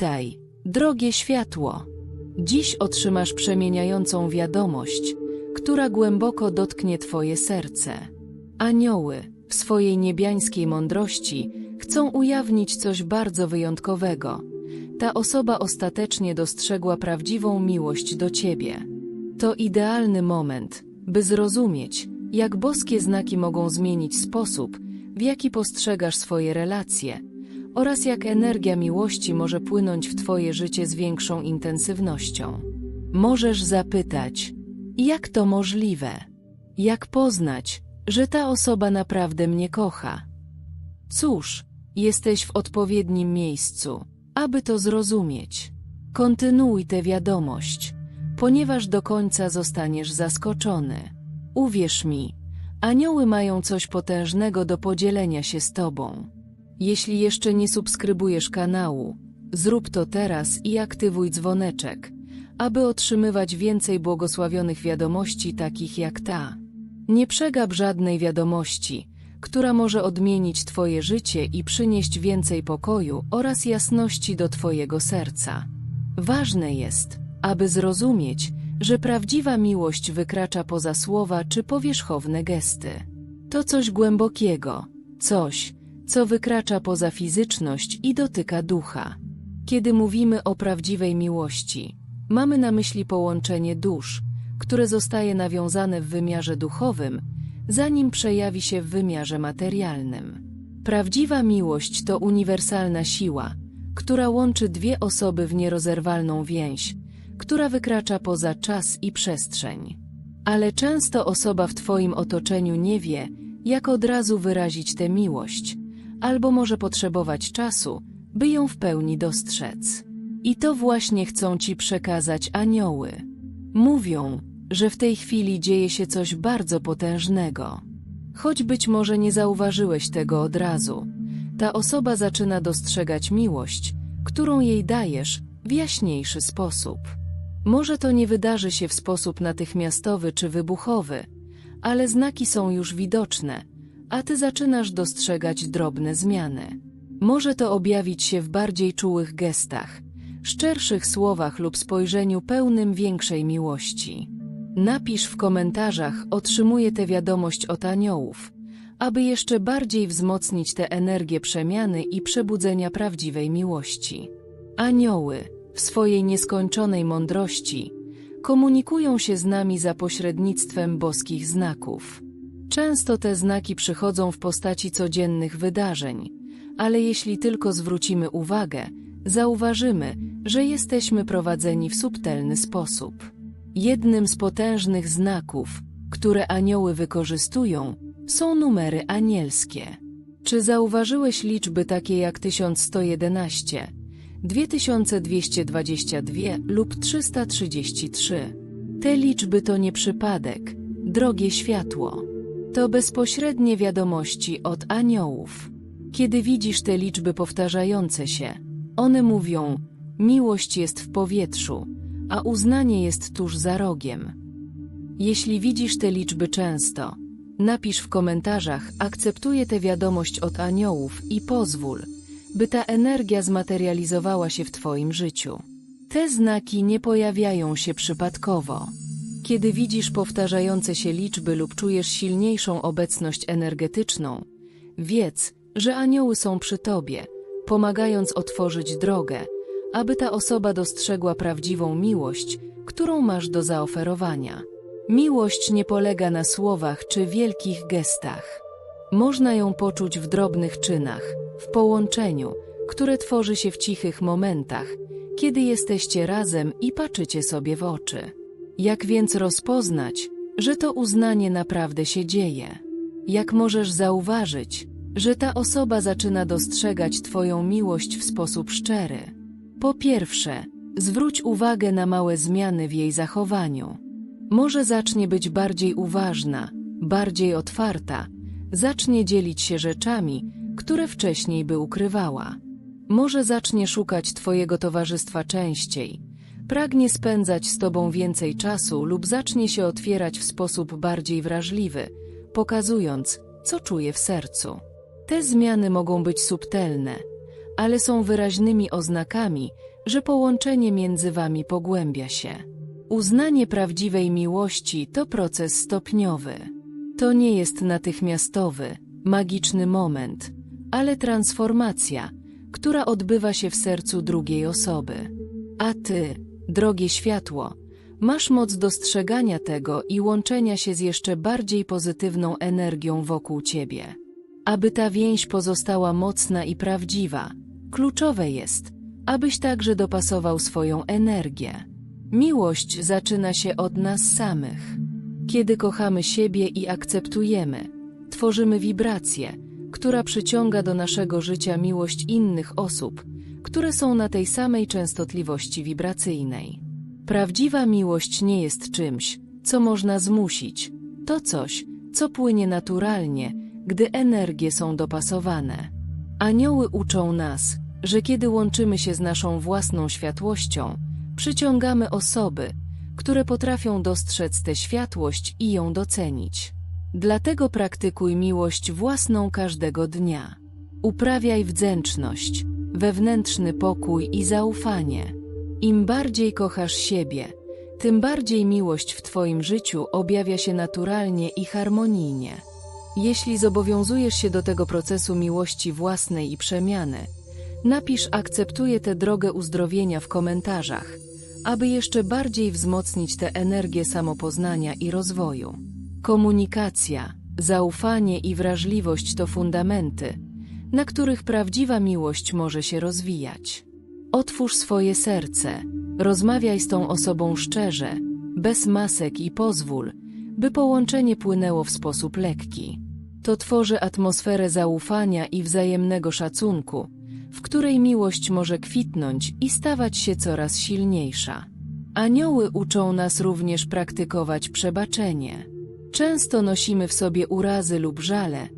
Witaj, drogie światło. Dziś otrzymasz przemieniającą wiadomość, która głęboko dotknie Twoje serce. Anioły, w swojej niebiańskiej mądrości, chcą ujawnić coś bardzo wyjątkowego. Ta osoba ostatecznie dostrzegła prawdziwą miłość do Ciebie. To idealny moment, by zrozumieć, jak boskie znaki mogą zmienić sposób, w jaki postrzegasz swoje relacje oraz jak energia miłości może płynąć w Twoje życie z większą intensywnością. Możesz zapytać, jak to możliwe? Jak poznać, że ta osoba naprawdę mnie kocha? Cóż, jesteś w odpowiednim miejscu, aby to zrozumieć. Kontynuuj tę wiadomość, ponieważ do końca zostaniesz zaskoczony. Uwierz mi, anioły mają coś potężnego do podzielenia się z Tobą. Jeśli jeszcze nie subskrybujesz kanału, zrób to teraz i aktywuj dzwoneczek, aby otrzymywać więcej błogosławionych wiadomości takich jak ta. Nie przegap żadnej wiadomości, która może odmienić Twoje życie i przynieść więcej pokoju oraz jasności do Twojego serca. Ważne jest, aby zrozumieć, że prawdziwa miłość wykracza poza słowa czy powierzchowne gesty. To coś głębokiego, coś, co wykracza poza fizyczność i dotyka ducha. Kiedy mówimy o prawdziwej miłości, mamy na myśli połączenie dusz, które zostaje nawiązane w wymiarze duchowym, zanim przejawi się w wymiarze materialnym. Prawdziwa miłość to uniwersalna siła, która łączy dwie osoby w nierozerwalną więź, która wykracza poza czas i przestrzeń. Ale często osoba w Twoim otoczeniu nie wie, jak od razu wyrazić tę miłość, albo może potrzebować czasu, by ją w pełni dostrzec. I to właśnie chcą Ci przekazać anioły. Mówią, że w tej chwili dzieje się coś bardzo potężnego. Choć być może nie zauważyłeś tego od razu, ta osoba zaczyna dostrzegać miłość, którą jej dajesz, w jaśniejszy sposób. Może to nie wydarzy się w sposób natychmiastowy czy wybuchowy, ale znaki są już widoczne, a ty zaczynasz dostrzegać drobne zmiany. Może to objawić się w bardziej czułych gestach, szczerszych słowach lub spojrzeniu pełnym większej miłości. Napisz w komentarzach, otrzymuję tę wiadomość od aniołów, aby jeszcze bardziej wzmocnić tę energię przemiany i przebudzenia prawdziwej miłości. Anioły, w swojej nieskończonej mądrości, komunikują się z nami za pośrednictwem boskich znaków. Często te znaki przychodzą w postaci codziennych wydarzeń, ale jeśli tylko zwrócimy uwagę, zauważymy, że jesteśmy prowadzeni w subtelny sposób. Jednym z potężnych znaków, które anioły wykorzystują, są numery anielskie. Czy zauważyłeś liczby takie jak 1111, 2222 lub 333? Te liczby to nie przypadek, drogie światło. To bezpośrednie wiadomości od aniołów. Kiedy widzisz te liczby powtarzające się, one mówią: Miłość jest w powietrzu, a uznanie jest tuż za rogiem. Jeśli widzisz te liczby często, napisz w komentarzach: Akceptuję tę wiadomość od aniołów i pozwól, by ta energia zmaterializowała się w Twoim życiu. Te znaki nie pojawiają się przypadkowo. Kiedy widzisz powtarzające się liczby lub czujesz silniejszą obecność energetyczną, wiedz, że anioły są przy Tobie, pomagając otworzyć drogę, aby ta osoba dostrzegła prawdziwą miłość, którą masz do zaoferowania. Miłość nie polega na słowach czy wielkich gestach. Można ją poczuć w drobnych czynach, w połączeniu, które tworzy się w cichych momentach, kiedy jesteście razem i patrzycie sobie w oczy. Jak więc rozpoznać, że to uznanie naprawdę się dzieje? Jak możesz zauważyć, że ta osoba zaczyna dostrzegać Twoją miłość w sposób szczery? Po pierwsze, zwróć uwagę na małe zmiany w jej zachowaniu. Może zacznie być bardziej uważna, bardziej otwarta, zacznie dzielić się rzeczami, które wcześniej by ukrywała. Może zacznie szukać Twojego towarzystwa częściej, pragnie spędzać z Tobą więcej czasu lub zacznie się otwierać w sposób bardziej wrażliwy, pokazując, co czuje w sercu. Te zmiany mogą być subtelne, ale są wyraźnymi oznakami, że połączenie między wami pogłębia się. Uznanie prawdziwej miłości to proces stopniowy. To nie jest natychmiastowy, magiczny moment, ale transformacja, która odbywa się w sercu drugiej osoby. A ty, drogie światło, masz moc dostrzegania tego i łączenia się z jeszcze bardziej pozytywną energią wokół ciebie. Aby ta więź pozostała mocna i prawdziwa, kluczowe jest, abyś także dopasował swoją energię. Miłość zaczyna się od nas samych. Kiedy kochamy siebie i akceptujemy, tworzymy wibrację, która przyciąga do naszego życia miłość innych osób, które są na tej samej częstotliwości wibracyjnej. Prawdziwa miłość nie jest czymś, co można zmusić. To coś, co płynie naturalnie, gdy energie są dopasowane. Anioły uczą nas, że kiedy łączymy się z naszą własną światłością, przyciągamy osoby, które potrafią dostrzec tę światłość i ją docenić. Dlatego praktykuj miłość własną każdego dnia. Uprawiaj wdzięczność, wewnętrzny pokój i zaufanie. Im bardziej kochasz siebie, tym bardziej miłość w Twoim życiu objawia się naturalnie i harmonijnie. Jeśli zobowiązujesz się do tego procesu miłości własnej i przemiany, napisz akceptuję tę drogę uzdrowienia w komentarzach, aby jeszcze bardziej wzmocnić tę energię samopoznania i rozwoju. Komunikacja, zaufanie i wrażliwość to fundamenty, na których prawdziwa miłość może się rozwijać. Otwórz swoje serce, rozmawiaj z tą osobą szczerze, bez masek i pozwól, by połączenie płynęło w sposób lekki. To tworzy atmosferę zaufania i wzajemnego szacunku, w której miłość może kwitnąć i stawać się coraz silniejsza. Anioły uczą nas również praktykować przebaczenie. Często nosimy w sobie urazy lub żale,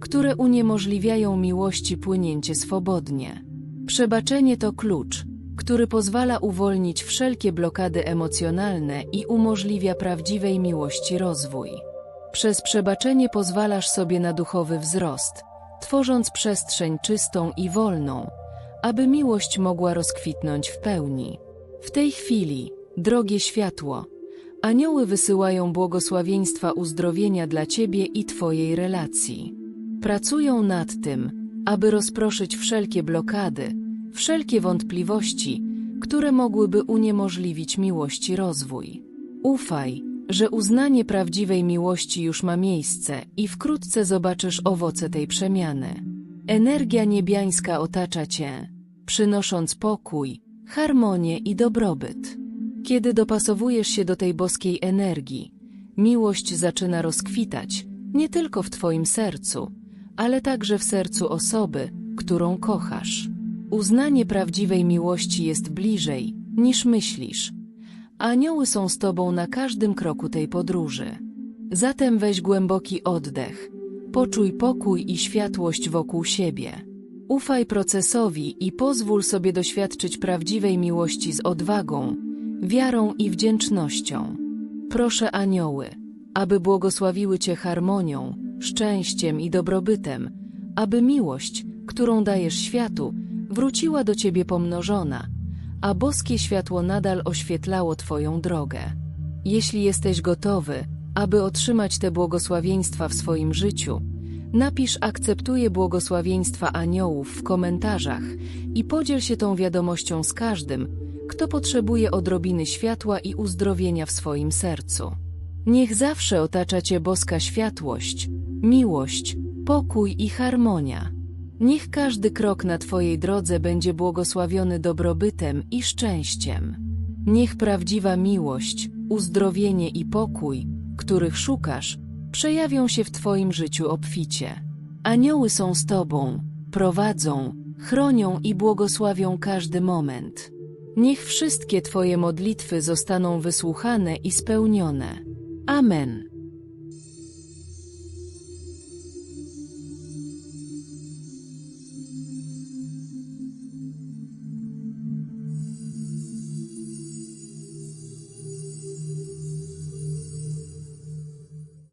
które uniemożliwiają miłości płynięcie swobodnie. Przebaczenie to klucz, który pozwala uwolnić wszelkie blokady emocjonalne i umożliwia prawdziwej miłości rozwój. Przez przebaczenie pozwalasz sobie na duchowy wzrost, tworząc przestrzeń czystą i wolną, aby miłość mogła rozkwitnąć w pełni. W tej chwili, drogie światło, anioły wysyłają błogosławieństwa uzdrowienia dla Ciebie i Twojej relacji. Pracują nad tym, aby rozproszyć wszelkie blokady, wszelkie wątpliwości, które mogłyby uniemożliwić miłości rozwój. Ufaj, że uznanie prawdziwej miłości już ma miejsce i wkrótce zobaczysz owoce tej przemiany. Energia niebiańska otacza Cię, przynosząc pokój, harmonię i dobrobyt. Kiedy dopasowujesz się do tej boskiej energii, miłość zaczyna rozkwitać nie tylko w Twoim sercu, ale także w sercu osoby, którą kochasz. Uznanie prawdziwej miłości jest bliżej, niż myślisz. Anioły są z Tobą na każdym kroku tej podróży. Zatem weź głęboki oddech, poczuj pokój i światłość wokół siebie. Ufaj procesowi i pozwól sobie doświadczyć prawdziwej miłości z odwagą, wiarą i wdzięcznością. Proszę anioły, aby błogosławiły Cię harmonią, szczęściem i dobrobytem, aby miłość, którą dajesz światu, wróciła do Ciebie pomnożona, a boskie światło nadal oświetlało Twoją drogę. Jeśli jesteś gotowy, aby otrzymać te błogosławieństwa w swoim życiu, napisz akceptuję błogosławieństwa aniołów w komentarzach i podziel się tą wiadomością z każdym, kto potrzebuje odrobiny światła i uzdrowienia w swoim sercu. Niech zawsze otacza Cię boska światłość, miłość, pokój i harmonia. Niech każdy krok na Twojej drodze będzie błogosławiony dobrobytem i szczęściem. Niech prawdziwa miłość, uzdrowienie i pokój, których szukasz, przejawią się w Twoim życiu obficie. Anioły są z Tobą, prowadzą, chronią i błogosławią każdy moment. Niech wszystkie Twoje modlitwy zostaną wysłuchane i spełnione. Amen.